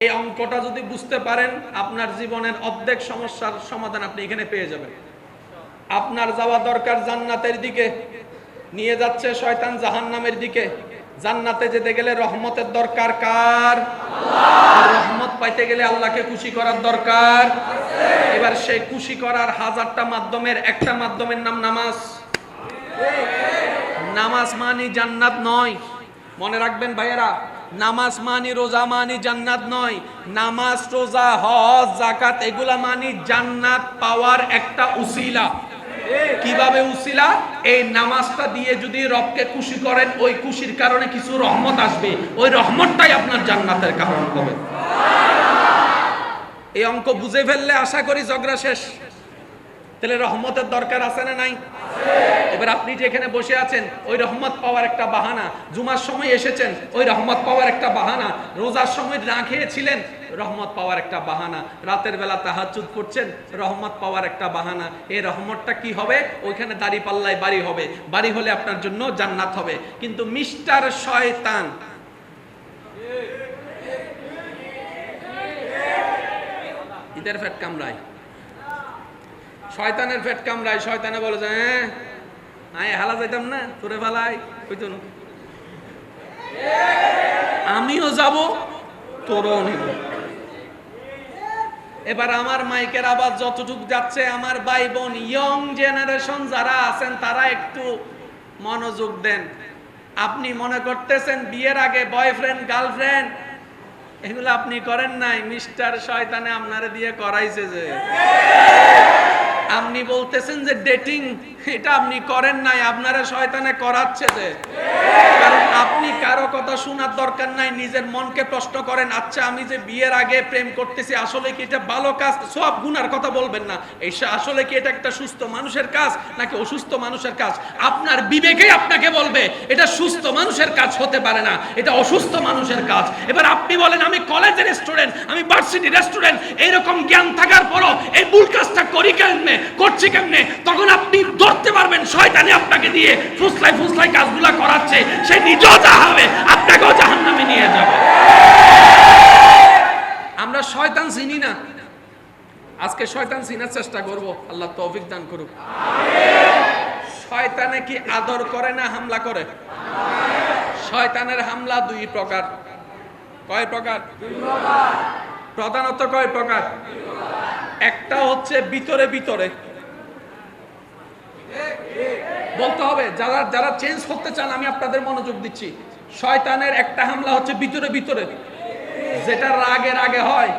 এই অঙ্কটা যদি বুঝতে পারেন, আপনার জীবনের অর্ধেক সমস্যার সমাধান আপনি এখানে পেয়ে যাবেন। আপনার যাওয়া দরকার জান্নাতের দিকে, নিয়ে যাচ্ছে শয়তান জাহান্নামের দিকে। জান্নাতে যেতে গেলে রহমতের দরকার কার? রহমত পাইতে গেলে আল্লাহকে খুশি করার দরকার। এবার সেই খুশি করার হাজারটা মাধ্যমের, একটা মাধ্যমের নাম নামাজ। নামাজ মানি জান্নাত নয়। মনে রাখবেন ভাইয়েরা নামাজ মানি, রোজা মানি জান্নাত নয়। নামাজ, রোজা, হজ জাকাত এগুলা মানি জান্নাত পাওয়ার একটা উসিলা। কীভাবে উসিলা? এই নামাজটা দিয়ে যদি রবকে খুশি করেন, ওই খুশির কারণে কিছু রহমত আসবে। ওই রহমতটাই আপনার জান্নাতের কারণ হবে। এই অঙ্ক বুঝে ফেললে আশা করি ঝগড়া শেষ। তাহলে রহমতের দরকার আছে না নাই? এবার আপনি যে এখানে বসে আছেন, ওই রহমত পাওয়ার একটা বাহানা। জুমার সময় এসেছেন, ওই রহমত পাওয়ার একটা বাহানা। রোজার সময় না খেয়েছিলেন, রহমত পাওয়ার একটা বাহানা। রাতের বেলা তাহাজুদ করছেন, রহমত পাওয়ার একটা বাহানা। এই রহমতটা কি হবে? ওইখানে দাড়ি পাল্লায় বাড়ি হবে। বাড়ি হলে আপনার জন্য জান্নাত হবে। কিন্তু মিস্টার শয়তান, ঈদের ফ্যাট কামড়ায়। শয়তানের পেট কামড়ায়, শয়তানে বলে যে হ্যাঁ হালা যাইতাম না, তোরে ফেলাই হইতো না। আমিও যাব, তোরও নিব। এবার আমার মাইকের আবার যতটুক যাচ্ছে, আমার ভাই বোন ইয়ং জেনারেশন যারা আছেন, তারা একটু মনোযোগ দেন। আপনি মনে করতেছেন বিয়ের আগে বয়ফ্রেন্ড গার্লফ্রেন্ড এগুলো আপনি করেন নাই, মিস্টার শয়তানে আপনারে দিয়ে করাইছে যে। আপনি বলতেছেন যে ডেটিং এটা আপনি করেন নাই, আপনারা শয়তানে করাচ্ছে যে। কারণ আপনি কারও কথা শোনার দরকার নাই, নিজের মনকে প্রশ্ন করেন আচ্ছা আমি যে বিয়ের আগে প্রেম করতেছি, আসলে কি এটা ভালো কাজ? সব গুনার কথা বলবেন না। এই আসলে কি এটা একটা সুস্থ মানুষের কাজ, নাকি অসুস্থ মানুষের কাজ? আপনার বিবেকেই আপনাকে বলবে, এটা সুস্থ মানুষের কাজ হতে পারে না, এটা অসুস্থ মানুষের কাজ। এবার আপনি বলেন, আমি কলেজের স্টুডেন্ট আমি ভার্সিটির স্টুডেন্ট এইরকম জ্ঞান থাকার পরও এই ভুল কাজটা করি কেমনে? করছি কেমনে? তখন আপনি ধরতে পারবেন শয়তানি আপনাকে দিয়ে ফুসলাই ফুসলাই কাজগুলা করাচ্ছে। সে নিজেও যাবে আপনাকেও জাহান্নামে নিয়ে যাবে। আমরা শয়তান চিনি না। আজকে শয়তান চিনার চেষ্টা করব। আল্লাহ তৌফিক দান করুক। শয়তানে কি আদর করে না হামলা করে? শয়তানের হামলা দুই প্রকার। কয় প্রকার? প্রধানত কয় প্রকার? একটা হচ্ছে ভিতরে ভিতরে। বলতে হবে, যারা যারা চেঞ্জ করতে চান, আমি আপনাদের মনোযোগ দিচ্ছি। শয়তানের একটা হামলা হচ্ছে ভিতরে ভিতরে। যেটা রাগে রাগে হয়।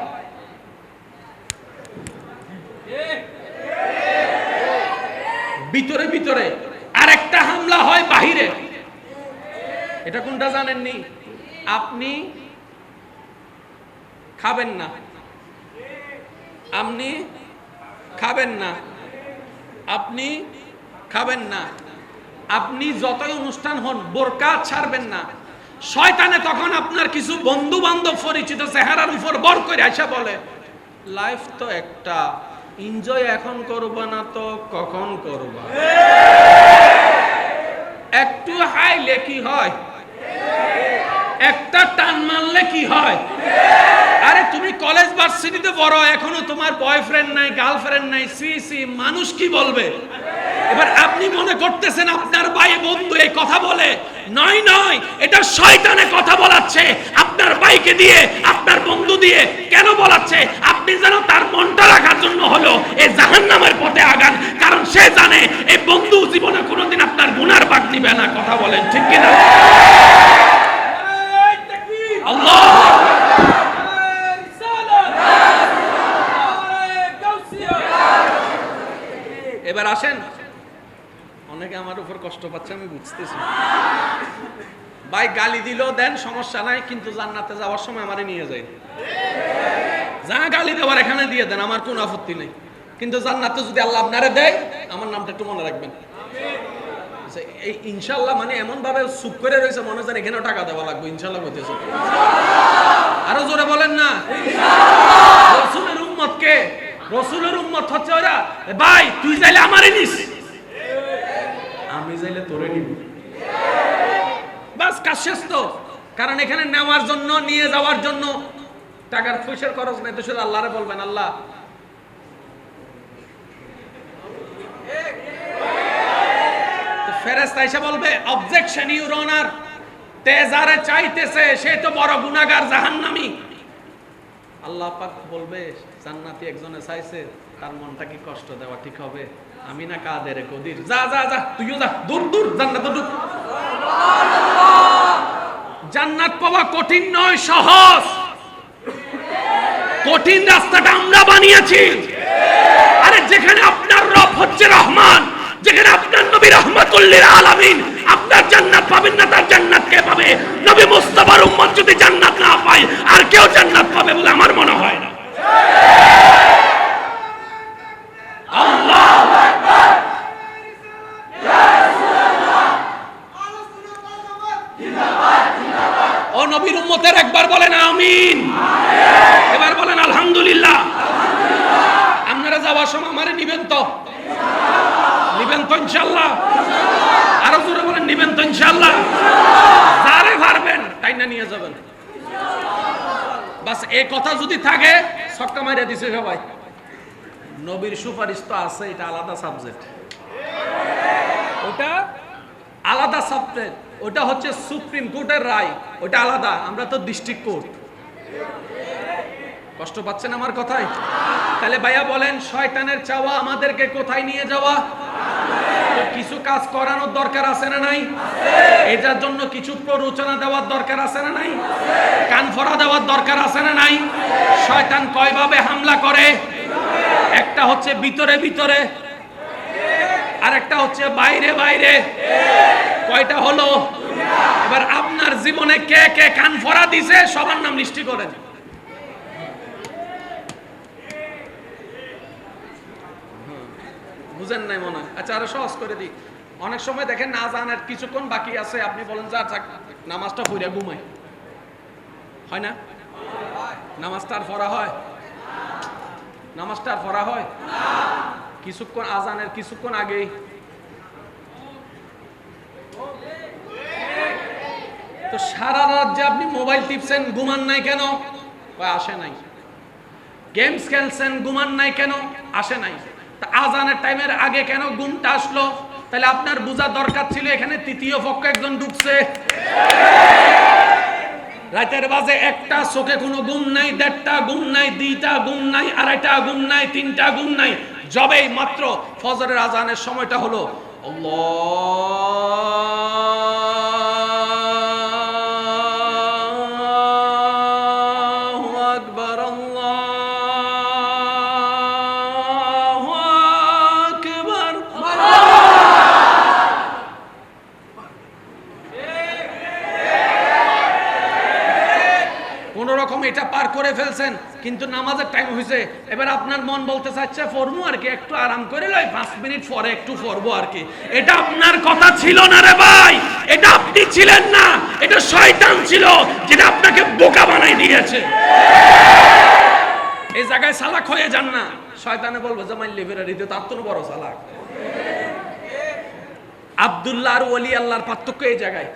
ভিতরে ভিতরে। আর একটা হামলা হয় বাহিরে। এটা কোনটা জানেননি? আপনি খাবেন না। আপনি খাবেন না। আপনি খাবেন না। আপনি যতই অনুষ্ঠান হন, বোরকা ছাড়বেন না। শয়তানে তখন আপনার কিছু বন্ধু বান্ধব পরিচিত চেহারার উপর বর করে আসা বলে লাইফ তো একটা। এনজয় এখন করবা না তো কখন করবা? একটু হাইলে কি হয়? একটা টান মারলে কি হয়? আরে তুমি কলেজ ভার্সিটিতে বড় এখনও তোমার বয়ফ্রেন্ড নাই গার্লফ্রেন্ড নাই, সি সি, মানুষ কি বলবে? এবার আপনি মনে করতেছেন আপনার ভাই বন্ধু এই কথা বলে? নয় নয়, এটা শয়তানে কথা বলাচ্ছে। আপনার ভাইকে দিয়ে আপনার বন্ধু দিয়ে কেন বলাচ্ছে আপনি যেন তার মনটা রাখার জন্য হলো এই জাহান্নামের পথে আগান কারণ সে জানে এই বন্ধু জীবনে কোনোদিন আপনার গুনার ভাগ নিবে না কথা বলেন ঠিক কিনা আল্লাহ এবার আসেন অনেকে আমার উপর কষ্ট পাচ্ছে ভাই গালি দিলেও দেন সমস্যা নাই কিন্তু জান্নাতে যাওয়ার সময় আমারে নিয়ে যাই যা গালি দেওয়ার এখানে দিয়ে দেন আমার কোনো আপত্তি নেই। কিন্তু জান্নাতে যদি আল্লাহ আপনারে দেয় আমার নামটা একটু মনে রাখবেন। আচ্ছা, এই ইনশাল্লাহ মানে এমন ভাবে চুপ করে রয়েছে মনে হচ্ছে এখানেও টাকা দেওয়া লাগবে ইনশাল্লাহ বলতেছে। আরও জোরে বলেন না। রসুলের উম্মত কে রসুলের উম্মত হচ্ছে ওরা ভাই তুই চাইলে আমারই নিস। আমি চাইলে তোরে নিব। বাস কাজ শেষ তো। কারণ এখানে নেওয়ার জন্য, নিয়ে যাওয়ার জন্য টাকার পয়সার খরচ নেই তো শুধু আল্লাহরে বলবেন, আল্লাহ। তার মনটা কি কষ্ট দেওয়া ঠিক হবে। আমি না কাদের কদির? যা যা যা, তুইও যা, দূর দূর, জান্নাত দূর জান্নাত পাওয়া কঠিন নয়, সহজ। কঠিন রাস্তাটা আমরা বানিয়েছি। আরে যেখানে আপনার রব হচ্ছে রহমান, যেখানে আপনার নবী রহমাতুল্লিল আলামিন, আপনার জান্নাত পাবেন না, তার জান্নাত কে পাবে? নবী মুস্তাফার উম্মত যদি জান্নাত না পায় আর কেউ জান্নাত পাবে বলে আমার মনে হয় না ও নবীর উম্মতের একবার বলেন আমিন এবার বলেন আলহামদুলিল্লাহ আপনারা যাওয়ার সময় আমারে নিবেন তো নিবেন তো ইনশাল্লাহ আরও জোরে বলেন নিবেন তো ইনশাল্লাহ যারে পারবেন তাই না নিয়ে যাবেন বাস এই কথা যদি থাকে, ছক্কা মারিয়া দিছে সবাই। নবীর সুপারিশ তো আছে, এটা আলাদা সাবজেক্ট ওটা আলাদা সাবজেক্ট ওটা হচ্ছে সুপ্রিম কোর্টের রায়, ওটা আলাদা, আমরা তো ডিস্ট্রিক্ট কোর্ট কষ্ট পাচ্ছেন আমার কথায়? তাহলে ভাইয়া বলেন, শয়তানের চাওয়া আমাদেরকে কোথায় নিয়ে যাওয়া? কিছু কাজ করানোর দরকার আছে না নাই? এটার জন্য কিছু প্ররোচনা দেওয়ার দরকার আছে না নাই? কান ফরা দেওয়ার দরকার আছে না নাই? শয়তান কয়ভাবে হামলা করে? একটা হচ্ছে ভিতরে ভিতরে আর একটা হচ্ছে বাইরে বাইরে। কয়টা হলো? এবার আপনার জীবনে কে কে কান ফরা দিছে সবার নাম লিস্টি করেন বুঝেন নাই মনে হয়। আচ্ছা আরও সহজ করে দিই। অনেক সময় দেখেন না জানার কিছুক্ষণ বাকি আছে, আপনি বলেন যা যাক নামাজটা পড়ে ঘুমাই হয় না? নামাজটা আর পড়া হয়? নামাজটা আর হয়? কিছুক্ষণ আজানের কিছুক্ষণ আগেই। তো সারা রাত যে আপনি মোবাইল টিপছেন, ঘুমান নাই কেন? আসে নাই। গেমস খেলছেন, ঘুমান নাই কেন? আসে নাই। আজানের টাইমের আগে কেন গুমটা আসলো? তাহলে আপনার বোঝা দরকার ছিল, এখানে তৃতীয় পক্ষ একজন ঢুকছে। রাতের বাজে একটা, চোখে কোনো গুম নাই, দেড়টা গুম নাই, দুইটা গুম নাই, আড়াইটা গুম নাই, তিনটা গুম নাই। যবেই মাত্র ফজরের আজানের সময়টা হলো। আল্লাহু! করে ফেলছেন, কিন্তু নামাজের টাইম হয়েছে এবার আপনার মন বলতে চাচ্ছে ফরমু আর কি, একটু আরাম করে লই, পাঁচ মিনিট পরে একটু ফরবো আর কি। এটা আপনার কথা ছিল না রে ভাই, এটা আপনি ছিলেন না, এটা শয়তান ছিল যেটা আপনাকে বোকা বানাই দিয়েছে। এই জায়গায় সালাক হয়ে যান না। শয়তানে বলব, যে মাইল লিবারারিতে তার তো বড় সালাক। আব্দুল্লাহ আর ওলি আল্লাহর পার্থক্য এই জায়গায়।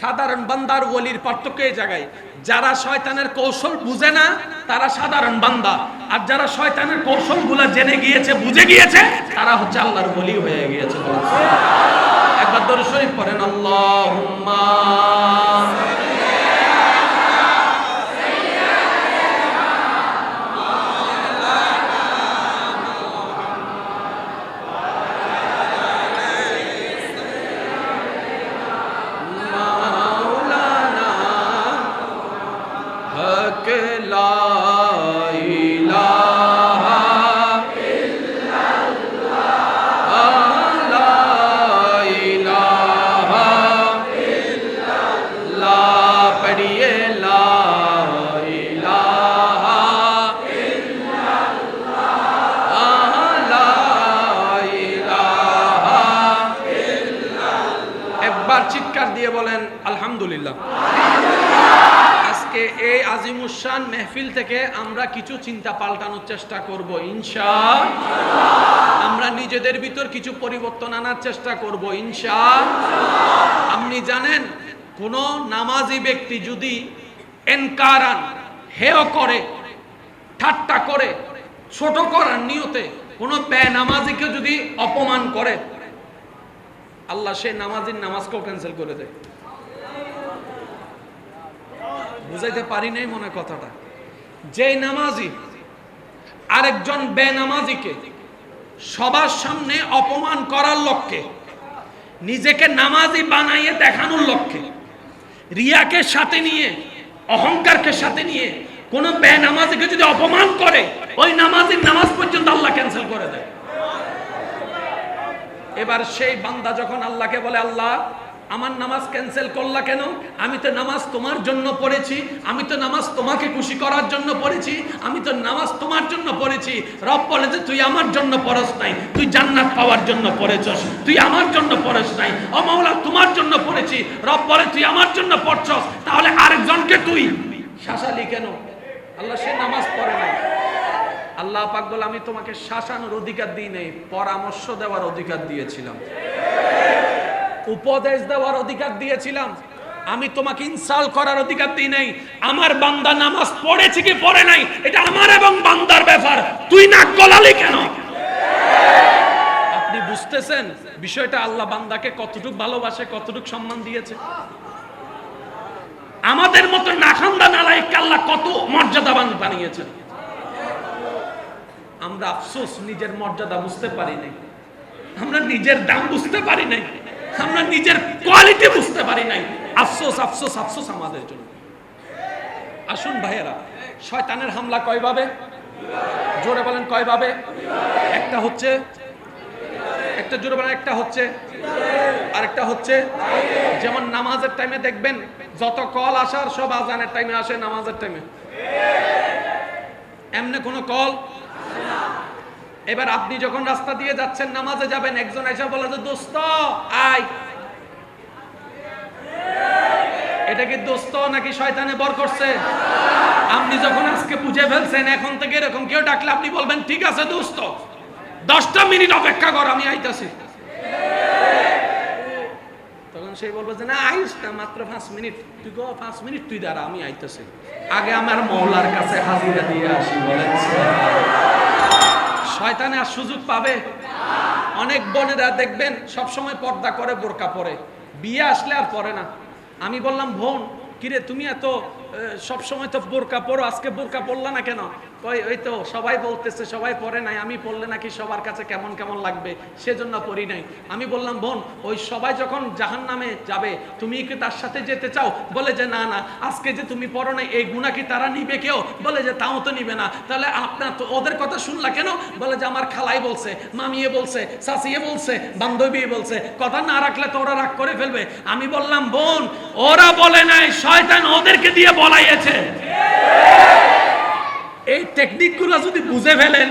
সাধারণ বান্দার ওলির পার্থক্য এই জায়গায়। যারা শয়তানের কৌশল বুঝে না, তারা সাধারণ বান্দা। আর যারা শয়তানের কৌশলগুলা জেনে গিয়েছে, বুঝে গিয়েছে, তারা হচ্ছে আল্লাহর ওলি হয়ে গিয়েছে। একবার দরুদ শরীফ পড়েন, আল্লাহুম্মা চিৎকার দিয়ে বলেন, আলহামদুলিল্লাহ। আজকে এই আজিমুসান মেহফিল থেকে আমরা কিছু চিন্তা পাল্টানোর চেষ্টা করব ইনশা আমরা নিজেদের ভিতর কিছু পরিবর্তন আনার চেষ্টা করব ইনশা আপনি জানেন, কোন নামাজি ব্যক্তি যদি এনকারান হেয় করে, ঠাট্টা করে, ছোট করার নিয়তে কোন ব্যয় নামাজিকে যদি অপমান করে আল্লাহ সেই নামাজির নামাজকেও ক্যান্সেল করে দেয়। বুঝাইতে পারি নাই মনে কথাটা। যেই নামাজি আরেকজন বেনামাজিকে সবার সামনে অপমান করার লক্ষ্যে, নিজেকে নামাজি বানাইয়ে দেখানোর লক্ষ্যে, রিয়াকে সাথে নিয়ে, অহংকারকে সাথে নিয়ে কোন বেনামাজিকে যদি অপমান করে, ওই নামাজির নামাজ পর্যন্ত আল্লাহ ক্যান্সেল করে দেয়। এবার সেই বান্দা যখন আল্লাহকে বলে, আল্লাহ, আমার নামাজ ক্যান্সেল করলা কেন? আমি তো নামাজ তোমার জন্য পড়েছি, আমি তো নামাজ তোমাকে খুশি করার জন্য পড়েছি, আমি তো নামাজ তোমার জন্য পড়েছি। রব বলে যে, তুই আমার জন্য পড়স নাই, তুই জান্নাত পাওয়ার জন্য পড়েছস, তুই আমার জন্য পড়স নাই, ও মাওলা, তোমার জন্য পড়েছি। রব বলে, তুই আমার জন্য পড়ছস, তাহলে আরেকজনকে তুই। শাসালি কেন? আল্লাহ সে নামাজ পড়ে নাই। আল্লাহ পাক বলে, আমি তোমাকে শাসানোর অধিকার দিই নেই, পরামর্শ দেওয়ার অধিকার দিয়েছিলাম। উপদেশ দেওয়ার অধিকার দিয়েছিলাম। আমি তোমাকে ইনসাল করার অধিকার দিই নাই। আমার বান্দা নামাজ পড়েছে কি পড়ে নাই? এটা আমার এবং বান্দার ব্যাপার। তুই নাক গলালি কেন? আপনি বুঝতেছেন বিষয়টা? আল্লাহ বান্দাকে কতটুক ভালোবাসে, কতটুক সম্মান দিয়েছে? আমাদের মতো নাখান্দা নালাইক আল্লাহ কত মর্যাদাবান বানিয়েছে আমরা আফসোস নিজের মর্যাদা বুঝতে পারি নাই। আমরা নিজের দাম বুঝতে পারি নাই। আমরা নিজের কোয়ালিটি বুঝতে পারি নাই। আফসোস আফসোস আফসোস আমাদের জন্য। আসুন ভাইয়েরা, শয়তানের হামলা কয়ভাবে? জোরে বলেন কয়ভাবে? একটা হচ্ছে, একটা জোরে বলেন, একটা হচ্ছে, আরেকটা হচ্ছে, যেমন নামাজের টাইমে দেখবেন, যত কল আসার সব আজানের টাইমে আসে নামাজের টাইমে এমনি কোনো কল এবার আপনি যখন রাস্তা দিয়ে যাচ্ছেন, নামাজে যাবেন, একজন এসে বলে যে, দোস্ত, আয়। এটা কি দোস্ত নাকি শয়তানে বর করছে? আপনি যখন আজকে বুঝে ফেলছেন, এখন থেকে এরকম কেউ ডাকলে আপনি বলবেন, ঠিক আছে দোস্ত, দশটা মিনিট অপেক্ষা কর, আমি আইতাছি। তখন সে বলবে যে, না, আইস না, মাত্র পাঁচ মিনিট। তুই গো, পাঁচ মিনিট তুই দাঁড়া, আমি আইতাছি। আগে আমার মহলার কাছে হাজিরা দিয়ে আসি, বলেন শয়তানে আর সুযোগ পাবে? অনেক বোনেরা দেখবেন সব সময় পর্দা করে, বোরকা পরে। বিয়ে আসলে আর পরে না। আমি বললাম, বোন, কিরে, তুমি এত সব সময় তো বোরকা পরো, আজকে বোরকা পরলা না কেন? কই ওই তো সবাই বলতেছে, সবাই পরে নাই, আমি পড়লে নাকি সবার কাছে কেমন কেমন লাগবে? সেজন্য পড়ি নাই। আমি বললাম, বোন, ওই সবাই যখন জাহান নামে যাবে, তুমি কি তার সাথে যেতে চাও? বলে যে, না না, আজকে যে তুমি পড়ো নাই, এই গুণা কি তারা নিবে কেউ? বলে যে, তাও তো নিবে না। তাহলে আপনার তো ওদের কথা শুনলা কেন? বলে যে, আমার খালাই বলছে, মামিয়ে বলছে শাসিয়ে বলছে, বান্ধবী বলছে, কথা না রাখলে তো ওরা রাগ করে ফেলবে। আমি বললাম, বোন, ওরা বলে নাই, শয়তান ওদেরকে দিয়ে বলাইয়েছে। এই টেকনিকগুলো যদি বুঝে ফেলেন,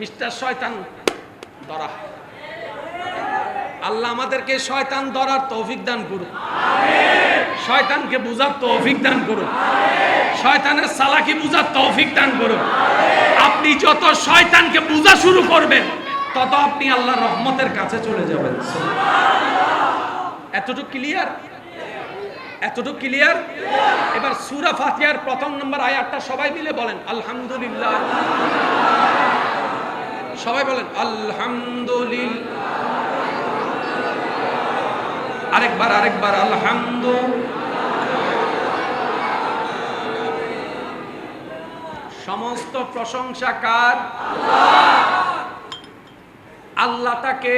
মিস্টার শয়তান ধরা আল্লাহ আমাদেরকে শয়তান ধরার তৌফিক দান করুন শয়তানকে বুঝার তৌফিক দান করুন শয়তানের সালাকি বুঝার তৌফিক দান করুন আপনি যত শয়তানকে বুঝা শুরু করবেন, তত আপনি আল্লাহ রহমতের কাছে চলে যাবেন। এতটুকু ক্লিয়ার এতটুকু ক্লিয়ার এবার সুরা ফাতিহার প্রথম নম্বর আয়াতটা সবাই মিলে বলেন, আলহামদুলিল্লাহ। সবাই বলেন, আলহামদুলিল্লাহ। আরেকবার আরেকবার আলহামদু সমস্ত প্রশংসা কার? আল্লাহ তাকে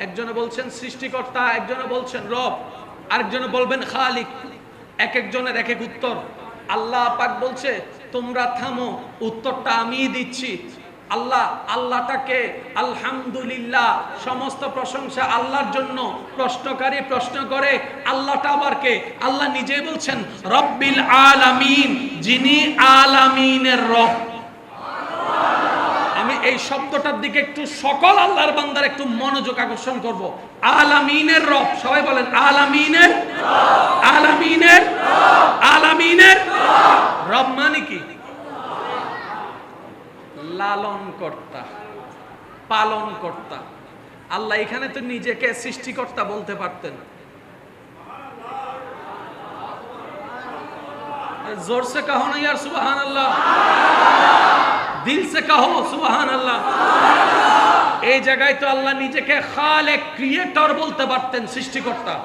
একজনে বলছেন সৃষ্টিকর্তা, একজনে বলছেন রব, আরেকজনে বলবেন খালিক। এক একজনের এক এক উত্তর। আল্লাহ পাক বলছে, তোমরা থামো, উত্তরটা আমিই দিচ্ছি। আল্লাহ, আল্লাহটাকে আলহামদুলিল্লাহ, সমস্ত প্রশংসা আল্লাহর জন্য। প্রশ্নকারী প্রশ্ন করে, আল্লাহটা আবার কে? আল্লাহ নিজেই বলছেন, রব্বিল আলামিন, যিনি আলামিনের রব। আমি এই শব্দটার দিকে একটু সকল আল্লাহর বান্দার একটু মনোযোগ আকর্ষণ করব। আলামিনের রব, সবাই বলেন, আলামিনের আলামিনের আলামিনের রব। মানে কি? লালন কর্তা পালন কর্তা আল্লাহ এখানে তো নিজেকে সৃষ্টিকর্তা বলতে পারতেন। জোরসে কাহো না ইয়ার সুবাহ আল্লাহ দিল সে কাহো সুবহান আল্লাহ এই জায়গায় তো আল্লাহ নিজেকে খালেক ক্রিয়েটর বলতে পারতেন সৃষ্টিকর্তা।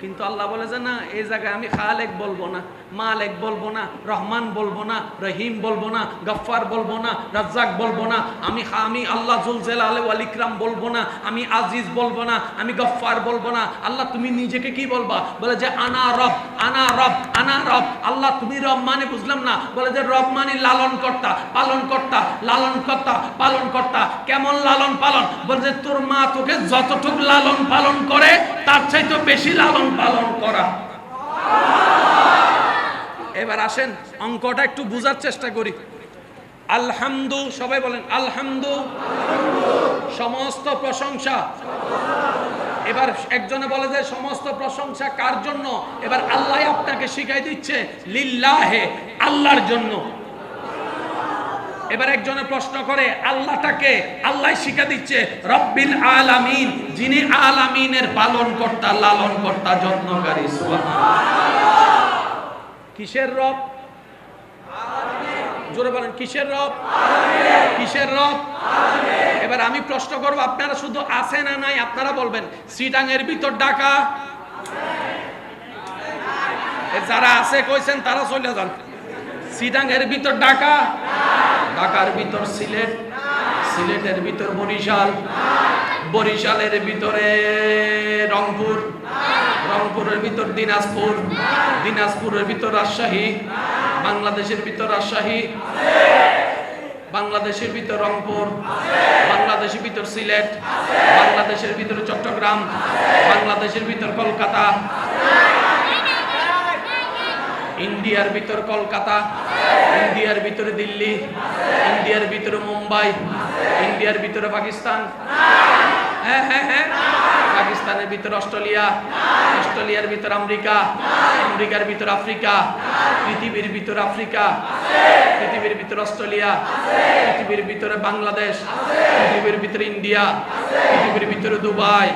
কিন্তু আল্লাহ বলে যে, না, এই জায়গায় আমি খালেক বলব না, মালেক বলব না, রহমান বলব না, রহিম বলব না, গফফার বলব না, রাজ্জাক বলব না, আমি আমি আল্লাহ জুলজেল আলে ওয়ালিকরাম বলব না, আমি আজিজ বলব না, আমি গফফার বলব না। আল্লাহ, তুমি নিজেকে কি বলবা? বলে যে, আনা রব আনা রব আনা রব। আল্লাহ, তুমি রব মানে বুঝলাম না। বলে যে রব মানে লালন কর্তা পালন কর্তা লালন কর্তা পালন কর্তা কেমন লালন পালন? বলে যে তোর মা তোকে যতটুক লালন পালন করে, তার চাইতে বেশি লালন পালন করা। এবার আসেন, অঙ্কটা একটু বোঝার চেষ্টা করি। আলহামদু, সবাই বলেন, আলহামদু। সমস্ত প্রশংসা। এবার একজনে বলে যে, সমস্ত প্রশংসা কার জন্য? এবার আল্লাহ আপনাকে শিখাই দিচ্ছে, লিল্লাহে, আল্লাহর জন্য। এবার একজনে প্রশ্ন করে, আল্লাহটাকে আল্লাহ শিখা দিচ্ছে, রব্বিল আলামিন, যিনি আলামিনের পালন কর্তা লালন কর্তা যত্নকারী। কিসের রব? জোরে বলেন কিসের রব? কিসের রব? এবার আমি প্রশ্ন করব আপনারা শুধু আছে না নাই আপনারা বলবেন সিটাং এর ভিতর ডাকা যারা আছে কইছেন তারা চলে যান। সিটাং এর ভিতর ঢাকা? ঢাকার ভিতর সিলেট? সিলেটের ভিতর বরিশাল? বরিশালের ভিতরে রংপুর? রংপুরের ভিতর দিনাজপুর? দিনাজপুরের ভিতর রাজশাহী? বাংলাদেশের ভিতর রাজশাহী? বাংলাদেশের ভিতর রংপুর, বাংলাদেশের ভিতর সিলেট, বাংলাদেশের ভিতরে চট্টগ্রাম, বাংলাদেশের ভিতর কলকাতা, ইন্ডিয়ার ভিতর কলকাতা, ইন্ডিয়ার ভিতরে দিল্লি, ইন্ডিয়ার ভিতরে মুম্বাই, ইন্ডিয়ার ভিতরে পাকিস্তান। হ্যাঁ হ্যাঁ হ্যাঁ। পাকিস্তানের ভিতর অস্ট্রেলিয়া, অস্ট্রেলিয়ার ভিতর আমেরিকা, আমেরিকার ভিতর আফ্রিকা, পৃথিবীর ভিতর আফ্রিকা, পৃথিবীর ভিতর অস্ট্রেলিয়া, পৃথিবীর ভিতরে বাংলাদেশ, পৃথিবীর ভিতরে ইন্ডিয়া, পৃথিবীর ভিতরে দুবাই,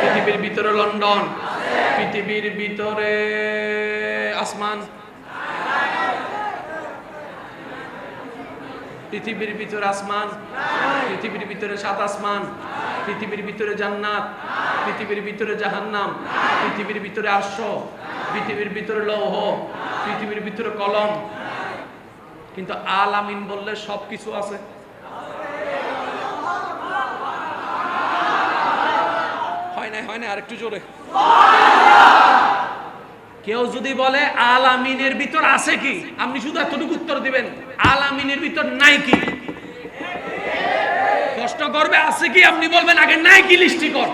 পৃথিবীর ভিতরে লন্ডন, পৃথিবীর ভিতরে আসমান। পৃথিবীর ভিতরে আসমান, পৃথিবীর ভিতরে সাত আসমান, পৃথিবীর ভিতরে জান্নাত, পৃথিবীর ভিতরে জাহান্নাম, পৃথিবীর ভিতরে আর্শ, পৃথিবীর ভিতরে লৌহ, পৃথিবীর ভিতরে কলম। কিন্তু আল আমিন বললে সব কিছু আছে। হয় না হয় না আরেকটু জোরে। কেউ যদি বলে আলামিনের ভিতর আছে কি? আপনি শুধু এতটুকু উত্তর দিবেন, আলামিনের ভিতর নাই কি? কষ্ট করবে, আছে কি? আপনি বলবেন, আগে নাই কি, লিস্টি কর।